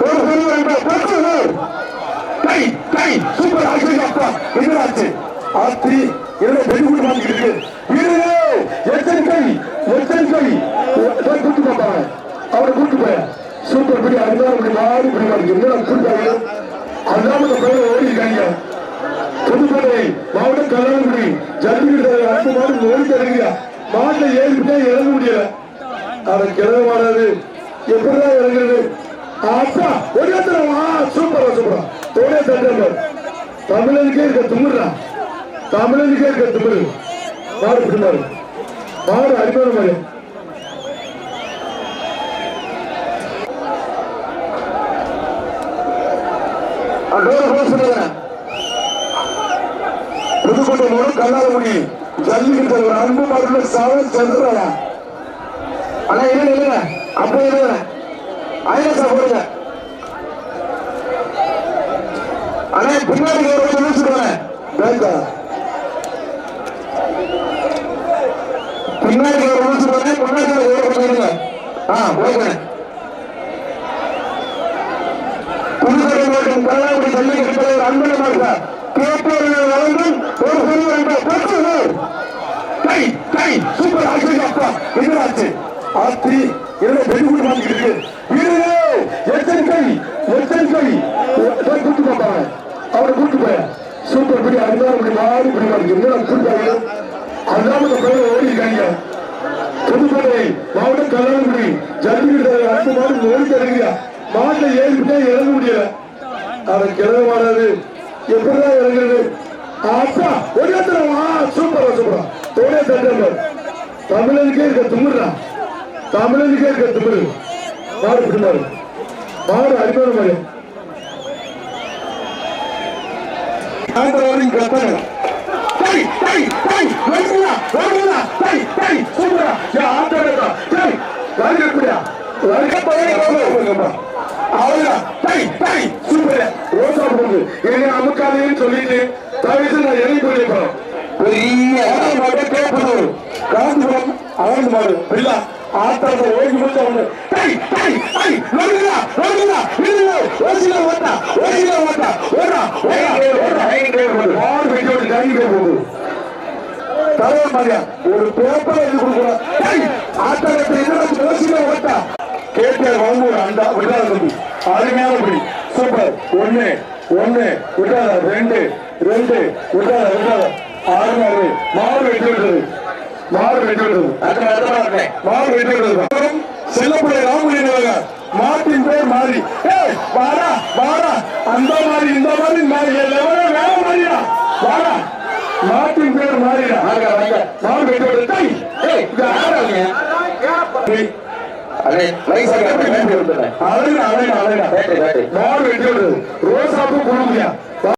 ஒரு பெரிய ரெண்டு பத்து கை கை சூப்பர் ஆச்சு அப்பா எதிராச்சு ஆத்தி இரண்டு பெருகுடி வாங்கிட்டு வீரே எச்சரிக்கை எச்சரிக்கை கூட்டு போட்டாங்க அவரை கூட்டு போய சூப்பர் பிடி அருமையான பிடி மாறி பிடி வாங்கி என்ன கூட்டாங்க அதான் இந்த பையன் ஓடி இருக்காங்க புதுக்கோட்டை மாவட்டம் கல்லாங்குடி ஜல்லிக்கட்டு அன்பு மாடு ஓடி தருங்க மாட்டில் ஏறிவிட்டா இறங்க முடியல அதை கிழமை மாறாது எப்படிதான் இறங்குறது அப்பா ஒரு இடத்துல வா. சூப்பரா சூப்பரா. தோனே தட்டம்பர் தமிழனுக்கே இருக்க துமுறா தமிழனுக்கே இருக்க துமுறு மாடு பிடிமாறு மாடு. அடிமான மாதிரி புதுக்கோட்டை மூலம் கல்லாலமுடி. ஜல்லிக்கட்டு ஒரு அன்பு மாடுள்ள சாவல் சந்திரா அண்ணா இல்ல இல்ல அப்ப ஐநா போடுங்க. அண்ணா பின்னாடி ஒரு சொல்லிச்சுடுவேன் பேங்கா பின்னாடி ஒரு சொல்லிச்சுடுவேன் முன்னாடி ஒரு சொல்லுங்க ஆ போகிறேன் புதுக்கோட்டை மாவட்டம் கல்லாங்குடி ஜல்லிக்கட்டு ஒரு அன்பு மாடுங்க வழங்கும் ஒரு கை கை சூப்பர் ஆச்சு அப்பா. எதிராச்சு ஆத்தி இரண்டு பெருகுடி வாங்கிட்டு இருக்கு எச்சரிக்கை எச்சரிக்கை கூட்டு போப்பாங்க அவரை கூட்டு போய பிடி மாறி பிடி வாங்கி என்ன கூட்டாங்க ஓடி புதுக்கோட்டை மாவட்டம் கல்லாங்குடி ஜல்லிக்கட்டு அன்பு மாடு ஓடி தருங்க மாட்டில் ஏறிவிட்டா இறங்க முடியல. அதை கிழமை மாறாது. எப்படிதான் இறங்குறது? அப்பா ஒரு வா. சூப்பரா சூப்பரா. தோனே தட்டம்பர் தமிழனுக்கே இருக்க துமுறா தமிழனுக்கே இருக்க துமுறு மாடு பிடிமாறு மாடு. அடிமான மாதிரி ஆந்திராவின் கத்தனை டேய் டேய் டேய் வருகிறா வருகிறா டேய் டேய் சூப்பரா யா ஆந்திரா டேய் வருகிறா வருக போறேன் அவ்வளவுடா டேய் டேய் சூப்பர் ரோசா போகுது என்ன அமுக்காதேன்னு சொல்லிட்டு தவிர்த்து நான் இறங்கி போயிருப்போம் பெரிய மாடு கேட்பது காஞ்சிபுரம் அவன் மாடு பிள்ளா ஆத்தாத ஓடி முடிச்சவனு டேய் டேய் டேய் வருகிறா வருகிறா இல்ல ஓசில ஓட்டா ஓசில ஓட்டா ஓடா ஓடா ஓடா மாடு வெட்டி ஓடி டைம் போகுது தலைவர் மாதிரியா ஒரு பேப்பர் எழுதி கொடுக்குறோம் ஆத்தாரத்தை என்ன ஓசில ஓட்டா கேட்டார் வாங்க அந்த விடாத தம்பி அருமையான படி சூப்பர். ஒண்ணு ஒண்ணு விட்டாத ரெண்டு ரெண்டு விட்டாத விட்டாத ஆறு. ஆறு மாடு வெட்டி விடுறது மாடு வெட்டி விடுறது மாடு வெட்டி விடுறது செல்லப்படைய ராமலிங்க மாட்டின் பேர் மாறி. ஏய் வாடா வாடா அந்த மாதிரி இந்த மாதிரி மாறி எவ்வளவு வேற மாறிடா வாடா மாட்டின் பேர் மாறிடா மாடு வெட்டி விடுறது டேய், ஏய் இது ஆறாங்க அண்ணே ரைஸ் அழகா அழகா அழகா. மாடு வெட்டி விடுறது ரோசாப்பு குழுமையா